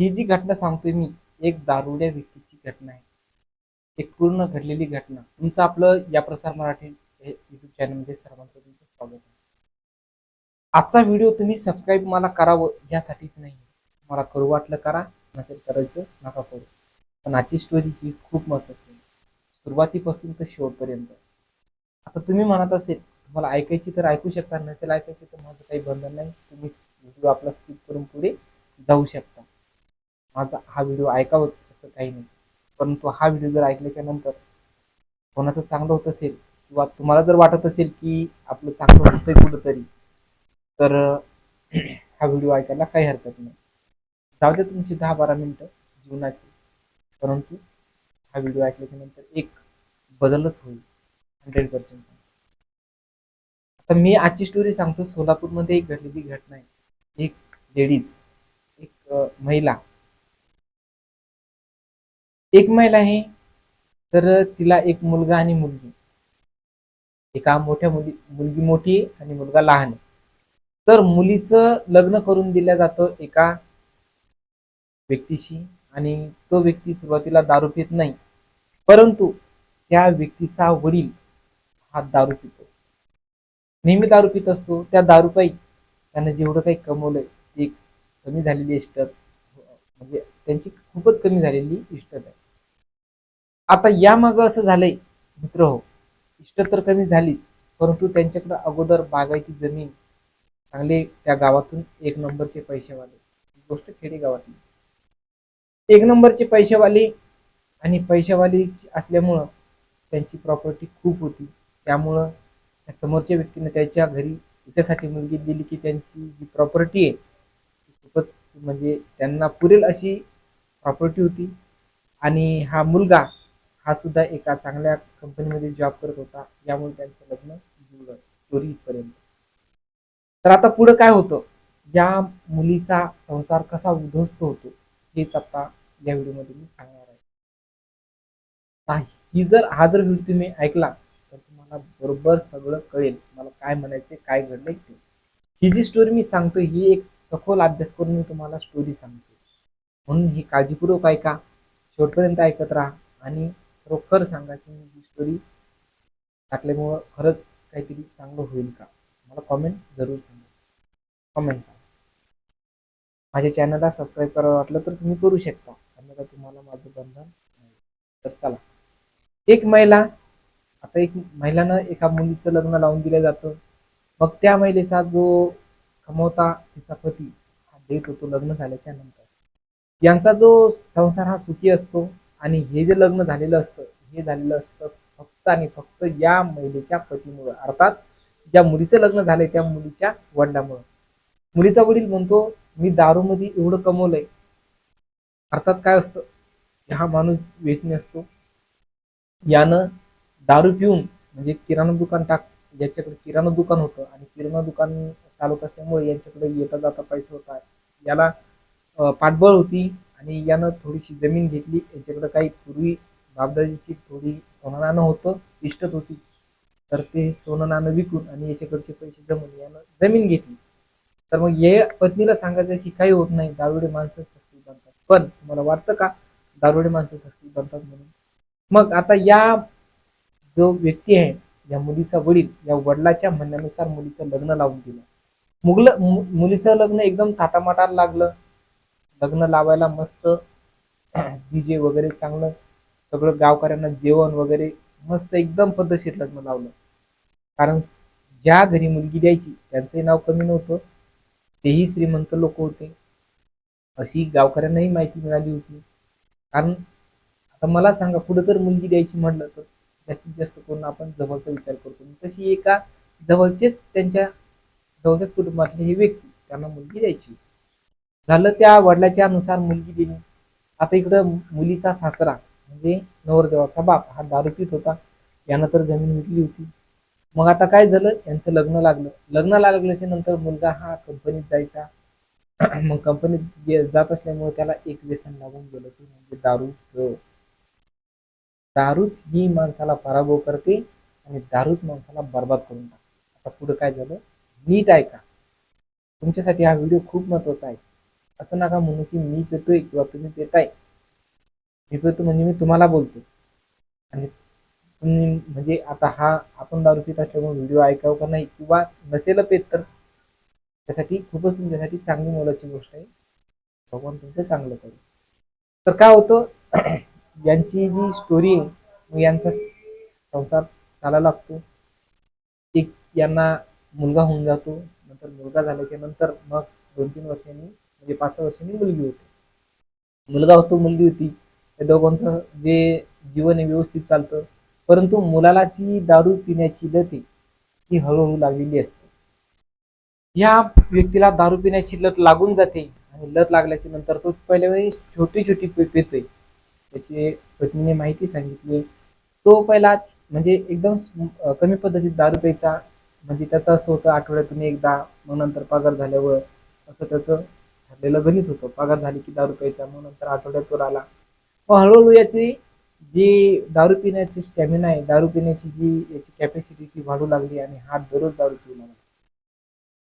ही जी घटना सांगतोय मी एक दारुड्या व्यक्तीची घटना आहे. एक पूर्ण घडलेली घटना. तुमचं आपलं या प्रसार मराठी युट्यूब चॅनलमध्ये सर्वांचं तुमचं स्वागत आहे. आजचा व्हिडिओ तुम्ही सबस्क्राईब मला करावं यासाठीच नाही. मला करू वाटलं करा नसेल करायचं नका करू. पण आजची स्टोरी ही खूप महत्वाची आहे. सुरुवातीपासून तर शेवटपर्यंत. आता तुम्ही म्हणत असेल तुम्हाला ऐकायची तर ऐकू शकता नसेल ऐकायची तर माझं काही बंधन नाही. तुम्ही व्हिडिओ आपला स्किप करून पुढे जाऊ शकता. माझा हा व्हिडिओ ऐकावंच असं काही नाही. परंतु हा व्हिडिओ जर ऐकल्याच्या नंतर कोणाचं चांगलं होत असेल किंवा तुम्हाला जर वाटत असेल की आपलं चांगलं होतंय कुठंतरी तर हा व्हिडिओ ऐकायला काही हरकत नाही. जाऊ दे तुमची दहा बारा मिनटं जीवनाची. परंतु हा व्हिडिओ ऐकल्याच्या नंतर एक बदलच होईल. Hundred percent. आता मी आजची स्टोरी सांगतो सोलापूरमध्ये एक घडलेली घटना आहे. एक लेडीज एक महिला एक महिला आहे तर तिला एक मुलगा आणि मुलगी. एका मोठ्या मुली मुलगी मोठी आहे आणि मुलगा लहान. आहे तर मुलीचं लग्न करून दिलं जातं एका व्यक्तीशी आणि तो व्यक्ती सुरुवातीला दारू पित नाही. परंतु त्या व्यक्तीचा वडील हा दारू पितो. नेहमी दारू पित असतो. त्या दारूपाई त्यानं जेवढं काही कमवलंय ते कमी झालेली इष्टत म्हणजे त्यांची खूपच कमी झालेली इष्टत आहे. आता यामागं असं झालंय मित्र हो इष्ट तर कमी झालीच परंतु त्यांच्याकडं अगोदर बागायती जमीन चांगले त्या गावातून एक नंबरचे पैसेवाले. ही गोष्ट खेडेगावातली. एक नंबरचे पैसेवाले आणि पैसेवाली असल्यामुळं त्यांची प्रॉपर्टी खूप होती. त्यामुळं त्या समोरच्या व्यक्तीने त्याच्या घरी त्याच्यासाठी मुलगी दिली की त्यांची जी प्रॉपर्टी आहे ती खूपच म्हणजे त्यांना पुरेल अशी प्रॉपर्टी होती. आणि हा मुलगा हा सुद्धा एका चांगल्या कंपनीमध्ये जॉब करत होता. यामुळे त्यांचं लग्न जुळलं. स्टोरी इथपर्यंत. तर आता पुढं काय होतं? या मुलीचा संसार कसा उद्ध्वस्त होतो? हेच आता या व्हिडिओमध्ये मी सांगणार आहे. ही जर हा जर व्हिडिओ तुम्ही ऐकला तर तुम्हाला बरोबर सगळं कळेल. मला काय म्हणायचे काय घडलंय ते. ही जी स्टोरी मी सांगतो ही एक सखोल अभ्यास करून मी तुम्हाला स्टोरी सांगतो म्हणून ही काळजीपूर्वक ऐका. शेवटपर्यंत ऐकत राहा. आणि खरोखर सांगा की मी ही स्टोरी टाकल्यामुळं खरंच काहीतरी चांगलं होईल का? मला कॉमेंट जरूर सांगा. कॉमेंट करा माझ्या चॅनलला सबस्क्राईब करावं वाटलं तर तुम्ही करू शकता. अन्यथा तुम्हाला माझं बंधन नाही तर चला. एक महिला आता एक महिलानं एका मुलीचं लग्न लावून दिलं जातं. मग त्या महिलेचा जो कमवता तिचा पती हा देत होतो लग्न झाल्याच्यानंतर. यांचा जो संसार हा सुखी असतो आणि हे जे लग्न झालेलं असतं हे झालेलं असतं फक्त आणि फक्त या महिलेच्या पतीमुळं. अर्थात ज्या मुलीचं लग्न झालंय त्या मुलीच्या वडिलामुळं. मुलीचा वडील म्हणतो मी दारूमध्ये एवढं कमवलंय. अर्थात काय असतं? हा माणूस वेचणी असतो. यानं दारू पिऊन म्हणजे किराणा दुकान टाक याच्याकडे किराणा दुकान होतं आणि किराणा दुकान चालवत असल्यामुळे यांच्याकडे येता जाता पैसा होता याला पाठबळ होती. आणि यानं थोडीशी जमीन घेतली. याच्याकडं काही पूर्वी बापदाजीची थोडी सोनं नाणं होतं इष्टत होती. तर ते सोनं नाणं विकून आणि याच्याकडचे पैसे जमून यानं जमीन घेतली. तर मग या पत्नीला सांगायचं की काही होत नाही दारुडे माणसं सक्सेस बनतात. पण तुम्हाला वाटतं का? दारुडे माणसं सक्सेस बनतात म्हणून. मग आता या जो व्यक्ती आहे या मुलीचा वडील या वडिलाच्या म्हणण्यानुसार मुलीचं लग्न लावून दिलं. मुगल मुलीचं लग्न एकदम थाटामाटाला लागलं. लग्न लावायला मस्त डीजे वगैरे चांगलं सगळं गावकऱ्यांना जेवण वगैरे मस्त एकदम पद्धतशीर लग्न लावलं. कारण ज्या घरी मुलगी द्यायची त्यांचंही नाव कमी नव्हतं. तेही श्रीमंत लोक होते. अशी गावकऱ्यांनाही माहिती मिळाली होती. कारण आता मला सांगा कुठं तर मुलगी द्यायची म्हटलं तर जास्तीत जास्त करून आपण जवळचा विचार करतो. तशी एका जवळचेच त्यांच्या जवळच्याच कुटुंबातले हे व्यक्ती त्यांना मुलगी द्यायची. झालं त्या वडिलाच्या नुसार मुलगी दिली. आता इकडं मुलीचा सासरा म्हणजे नवरदेवाचा बाप हा दारू पित होता. यानं तर जमीन विकली होती. मग आता काय झालं? यांचं लग्न लागलं. लग्न लागल्याच्या नंतर मुलगा हा कंपनीत जायचा. मग कंपनीत जात असल्यामुळे त्याला एक व्यसन लागून गेलं ते म्हणजे दारूच. दारूच ही माणसाला पराभव करते आणि दारूच माणसाला बर्बाद करून टाकते. आता पुढे काय झालं? नीट ऐका. तुमच्यासाठी हा व्हिडिओ खूप महत्त्वाचा आहे. असं नका म्हणू की मी पेतोय किंवा तुम्ही पेताय. मी पेतो म्हणजे मी तुम्हाला बोलतो. आणि तुम्ही म्हणजे आता हा आपण दारू पित असल्यामुळे व्हिडिओ ऐकावं का नाही किंवा नसेल पेत तर त्यासाठी खूपच तुमच्यासाठी चांगली मोलाची गोष्ट आहे. भगवान तुमचं चांगलं करू तर काय होतं यांची जी स्टोरी आहे मग यांचा संसार चालायला लागतो. एक यांना मुलगा होऊन जातो नंतर मुलगा झाल्याच्यानंतर मग दोन तीन वर्षांनी म्हणजे पाच सहा वर्षांनी मुलगी होती. मुलगा होतो मुलगी होती. त्या दोघांचं जे जीवन आहे व्यवस्थित चालतं. परंतु मुलाला जी दारू पिण्याची लत आहे ती हळूहळू लागलेली असते. या व्यक्तीला दारू पिण्याची लत लागून जाते आणि लत लागल्याच्या नंतर तो पहिल्या वेळी छोटी छोटी पे पितोय. त्याची पत्नीने माहिती सांगितली. तो पहिला म्हणजे एकदम कमी पद्धतीत दारू प्यायचा. म्हणजे त्याचं असं होतं आठवड्यातून एकदा मग नंतर पगार झाल्यावर असं त्याचं ठरलेलं गणित होतं. पगार झाली की दारू प्यायचा मग नंतर आठवड्यात आला मग हळूहळू याची जी दारू पिण्याची स्टॅमिना आहे दारू पिण्याची जी याची कॅपॅसिटी ती वाढू लागली आणि हा दररोज दारू पिऊ लागला.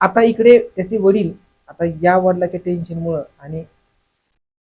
आता इकडे त्याचे वडील आता या वडिलाच्या टेन्शनमुळं आणि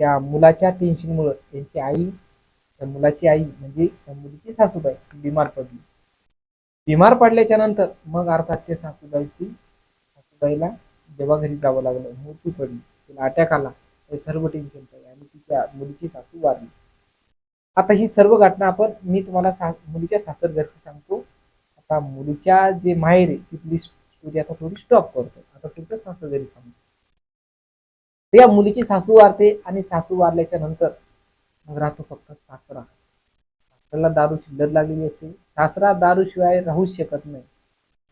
त्या मुलाच्या टेन्शनमुळं त्यांची आई त्या मुलाची आई म्हणजे त्या मुलीची सासूबाई बिमार पडली. बिमार पडल्याच्या नंतर मग अर्थात त्या सासूबाईची सासूबाईला देवाघरी जावं लागलं मृत्यू पडली. तिला अटॅक आला हे सर्व टेन्शन पाहिजे आणि तिच्या मुलीची सासू वारली. आता ही सर्व घटना आपण मी तुम्हाला सा मुलीच्या सासर घरची सांगतो. आता मुलीच्या जे माहेर आहे तिथली स्टोरी आता थोडी स्टॉप करतो. आता तुमचं सासर घरी सांगतो या मुलीची सासू वारते आणि सासू वारल्याच्या नंतर मग राहतो फक्त सासरा. सासऱ्याला दारू शिल्लक लागलेली असते. सासरा दारू शिवाय राहूच शकत नाही.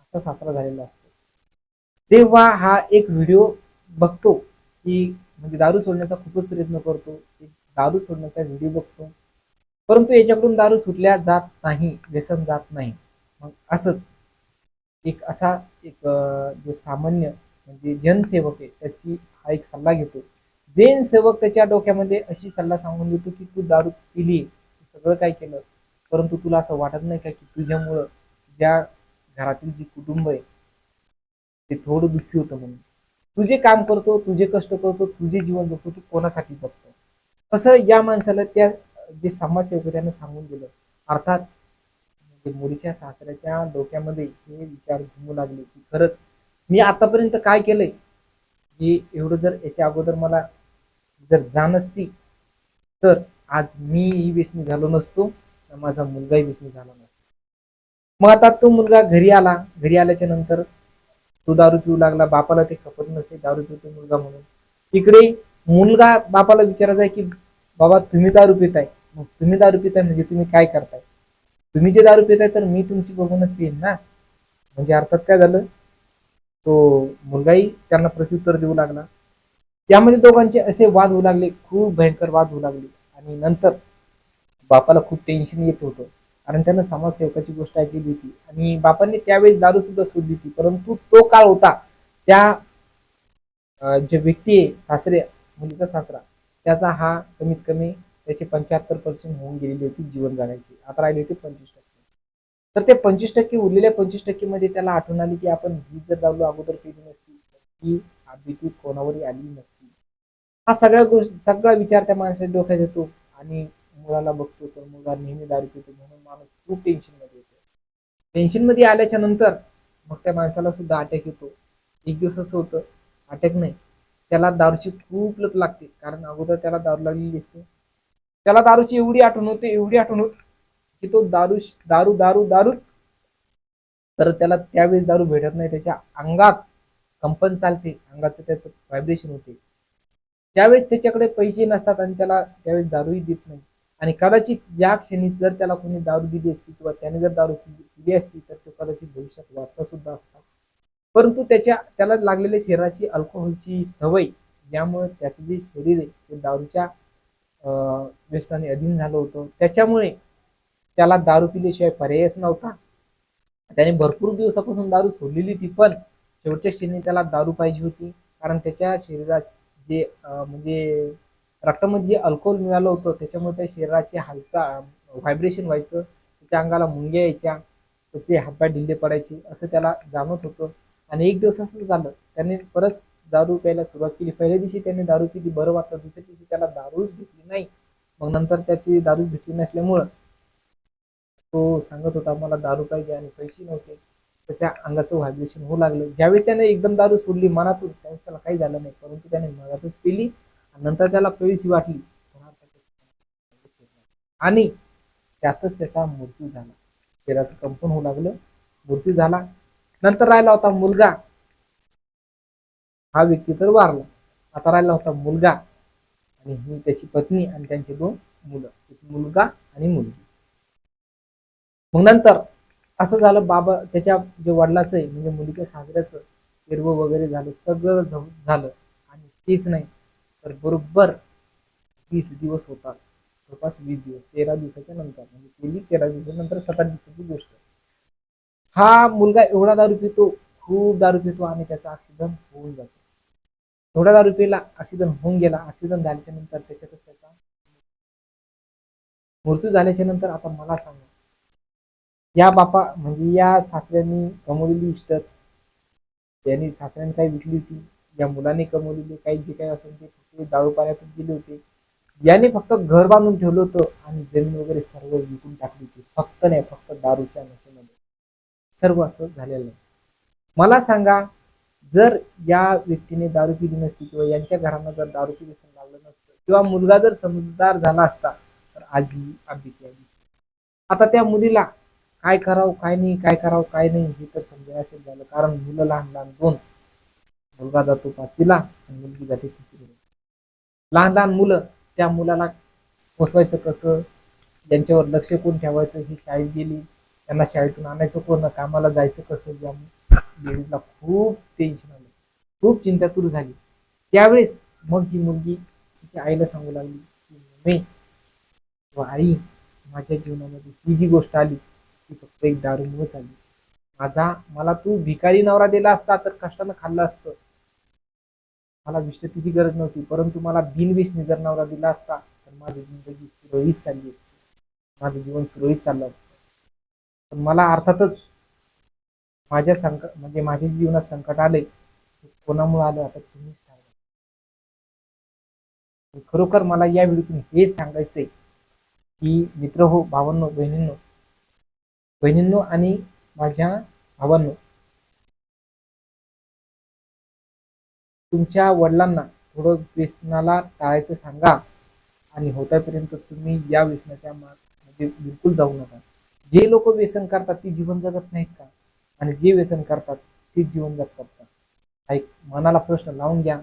असा सासरा झालेला असतो. तेव्हा हा एक व्हिडिओ बघतो. की म्हणजे दारू सोडण्याचा खूपच प्रयत्न करतो. दारू सोडण्याचा व्हिडिओ बघतो. परंतु याच्याकडून दारू सुटल्या जात नाही व्यसन जात नाही. मग असंच एक असा एक जो सामान्य म्हणजे जनसेवक आहे त्याची हा एक सल्ला घेतो. जैन सेवक त्याच्या डोक्यामध्ये अशी सल्ला सांगून देतो की तू दारू पिली तू सगळं काय केलं परंतु तुला असं वाटत नाही का की तुझ्यामुळं ज्या घरातील जी कुटुंब आहे ते थोडं दुःखी होतं म्हणून. तू जे काम करतो तुझे कष्ट करतो तुझे जीवन जगतो तू कोणासाठी जगतो? असं या माणसाला त्या जे समाजसेवक त्यानं सांगून दिलं. अर्थात म्हणजे मुलीच्या सासऱ्याच्या डोक्यामध्ये हे विचार घुमू लागले की खरंच मी आतापर्यंत काय केलंय? हे एवढं जर याच्या अगोदर मला जर जाण असती तर आज मीही व्यसनी झालो नसतो माझा मुलगाही व्यसनी झाला नसतो. मग आता तो मुलगा घरी आला. घरी आल्याच्यानंतर तो दारू पिऊ लागला बापाला ते खपत नसे दारू पितो मुलगा म्हणून. इकडे मुलगा बापाला विचारायचा आहे की बाबा तुम्ही दारू पिताय. मग तुम्ही दारू पिताय म्हणजे तुम्ही काय करताय? तुम्ही जे दारू पिताय तर मी तुमची बघूनच पिईन ना? म्हणजे अर्थात काय झालं? तो मुलगाही त्यांना प्रत्युत्तर देऊ लागला. त्यामध्ये दोघांचे असे वाद होऊ लागले खूप भयंकर वाद होऊ लागले. आणि नंतर बापाला खूप टेन्शन येत होतं. कारण त्यांना समाजसेवकाची गोष्ट ऐकली होती. आणि बापांनी त्यावेळेस दारू सुद्धा सोडली होती. परंतु तो काळ होता त्या जे व्यक्ती आहे सासरे मुलीचा सासरा त्याचा हा कमीत कमी त्याची पंच्याहत्तर पर्सेंट होऊन गेलेली होती जीवन जाण्याची. आता राहिली होती पंचवीस टक्के. तर ते पंचवीस टक्के उरलेल्या पंचवीस टक्के मध्ये त्याला आठवण आली की आपण ही जर दारू अगोदर केली नसती ती ही भीती कोणावरही आली नसती. हा सगळ्या गोष्टी सगळा विचार त्या माणसाच्या डोक्यात येतो आणि मुलाला बघतो तर मुलगा नेहमी दारू पितो म्हणून माणूस खूप टेन्शनमध्ये येतो. टेन्शनमध्ये आल्याच्यानंतर मग त्या माणसाला सुद्धा अटॅक येतो. एक दिवस असं होतं अटॅक नाही. त्याला दारूची खूप लत लागते कारण अगोदर त्याला दारू लागलेली असते. त्याला दारूची एवढी आठवण होते एवढी आठवण होत की तो दारू दारू दारू दारूच तर त्याला त्यावेळेस दारू भेटत नाही. त्याच्या अंगात कंपन चालते अंगाचं त्याचं व्हायब्रेशन होते. त्यावेळेस त्याच्याकडे पैसे नसतात आणि त्याला त्यावेळेस दारूही देत नाही. आणि कदाचित या क्षणी जर त्याला कोणी दारू दिली असती किंवा त्याने जर दारू पि- पिली असती तर तो कदाचित भविष्यात वाचला सुद्धा असता परंतु त्याच्या त्याला लागलेल्या शरीराची अल्कोहोलची सवय यामुळे त्याचं जे शरीर आहे ते दारूच्या व्यस्ताने व्यसनाने अधीन झालं होतं. त्याच्यामुळे त्याला दारू पिल्याशिवाय पर्यायच नव्हता. त्याने भरपूर दिवसापासून दारू सोडलेली होती पण शेवटच्या क्षणी त्याला दारू पाहिजे होती. कारण त्याच्या शरीरात जे म्हणजे रक्तामध्ये जे अल्कोहोल मिळालं होतं त्याच्यामुळे त्या शरीराची हालचा व्हायब्रेशन व्हायचं त्याच्या अंगाला मुंग्या यायच्या त्याचे हातपाय ढिल्ले पडायचे असं त्याला जाणवत होतं. आणि एक दिवस असं झालं त्याने परत दारू प्यायला सुरुवात केली. पहिल्या दिवशी त्याने दारू पिली बरं वाटलं दुसऱ्या दिवशी त्याला दारूच भेटली नाही. मग नंतर त्याची दारू भेटली नसल्यामुळं तो सांगत होता मला दारू पाहिजे आणि पैसे नव्हते. त्याच्या अंगाचं व्हायब्रेशन होऊ लागलं. ज्यावेळेस त्याने एकदम दारू सोडली मनातून त्यावेळेस त्याला काही झालं नाही. परंतु त्याने मनातच पिली. नंतर त्याला प्रवेशी वाटली. आणि त्यातच त्याचा मृत्यू झाला. शरीराचं कंपन होऊ लागलं. मृत्यू झाला. नंतर राहिला होता मुलगा. हा व्यक्ती तर वारला. आता राहिला होता मुलगा. आणि ही त्याची पत्नी आणि त्यांचे दोन मुलं. मुलगा आणि मुलगी. मग नंतर असं झालं बाबा त्याच्या जे वडिलाचं आहे म्हणजे मुलीच्या साजऱ्याचं हिरवं वगैरे झालं सगळं झालं. आणि तेच नाही. तर बरोबर वीस दिवस होतात. जवळपास वीस दिवस तेरा दिवसाच्या नंतर म्हणजे पहिली तेरा दिवसानंतर सतरा दिवसाची गोष्ट. हा मुलगा एवढा दारू पितो खूप दारू पितो आणि त्याचा ऑक्सिजन होऊन जातो. एवढा दारू पिला ऑक्सिजन होऊन गेला ऑक्सिजन झाल्याच्यानंतर त्याच्यातच त्याचा मृत्यू झाल्याच्यानंतर आता मला सांगा. या बापा म्हणजे या सासऱ्यांनी कमवलेली इष्टत त्यांनी सासऱ्यांनी काही विकली होती? या मुलाने कमवलेली काही जे काही असेल ते फक्त दारू पाण्यातच गेले होते. याने फक्त घर बांधून ठेवलं होतं आणि जमीन वगैरे सर्व विकून टाकली होती. फक्त नाही फक्त दारूच्या नशेमध्ये. सर्व असं झालेलं आहे. मला सांगा जर या व्यक्तीने दारू पिली नसती किंवा यांच्या घरांना जर दारूचे व्यसन लागलं नसतं किंवा मुलगा जर समजदार झाला असता तर आज ही आबिती आता त्या मुलीला काय करावं काय नाही काय करावं काय नाही हे तर समजेल असेल झालं. कारण मुलं लहान लहान दोन. मुलगा जातो पाचवीला आणि मुलगी जाते तिसरीला लहान लहान मुलं त्या मुलाला पोचवायचं कसं? त्यांच्यावर लक्ष कोण ठेवायचं? ही शाळेत गेली त्यांना शाळेतून आणायचं कोण? कामाला जायचं कसं? या लेडीजला खूप टेन्शन आलं. खूप चिंतातूर झाली. त्यावेळेस मग ही मुलगी तिच्या आईला सांगू लागली की मम्मी व आई माझ्या जीवनामध्ये ही जी गोष्ट आली ती फक्त एक दारूमुळेच आली. माझा मला तू भिकारी नवरा दिला असता तर कष्टानं खाल्लं असतं. मला विष्टतीची गरज नव्हती परंतु मला बिनविषणी जर नवरा दिला असता तर माझी जिंदगी सुरळीत चालली असती. माझं जीवन सुरळीत चाललं असतं. पण मला अर्थातच माझ्या संकट म्हणजे माझ्या जीवनात संकट आले ते कोणामुळे आलं आता तुम्हीच ठरवा खरोखर मला या व्हिडिओतून हे सांगायचंय की मित्र हो भावांनो बहिणींनो बहिणींनो आणि माझ्या भावांनो तुमच्या वडिलांना थोडं व्यसनाला टाळायचं सांगा. आणि होत्यापर्यंत तुम्ही या व्यसनाच्या मा- म्हणजे बिलकुल जाऊ नका. जे लोक व्यसन करतात ती जीवन जगत नाहीत का? आणि जे व्यसन करतात ते जीवन जगतात का? हा एक मनाला प्रश्न लावून घ्या.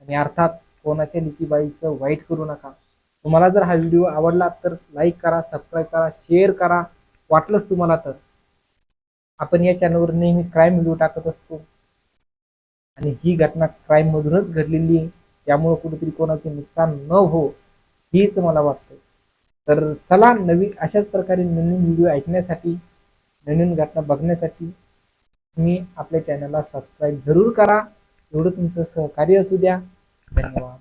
आणि अर्थात कोणाच्या लिपीबाईचं वाईट करू नका. तुम्हाला जर हा व्हिडिओ आवडला तर लाईक करा सबस्क्राईब करा शेअर करा. वाटलंच तुम्हाला तर. आपण या चॅनलवर नेहमी क्राईम व्हिडिओ टाकत असतो. आणि ही घटना क्राईम मधूनच घडलेली आहे. त्यामुळं कुठेतरी कोणाचे नुकसान न हो हीच मला वाटतं तर चला नवीन अशाच प्रकारे नवीन व्हिडिओ ऐकण्यासाठी नवीन घटना बघण्यासाठी तुम्ही आपल्या चॅनलला सबस्क्राईब जरूर करा. एवढं तुमचं सहकार्य असू द्या. धन्यवाद.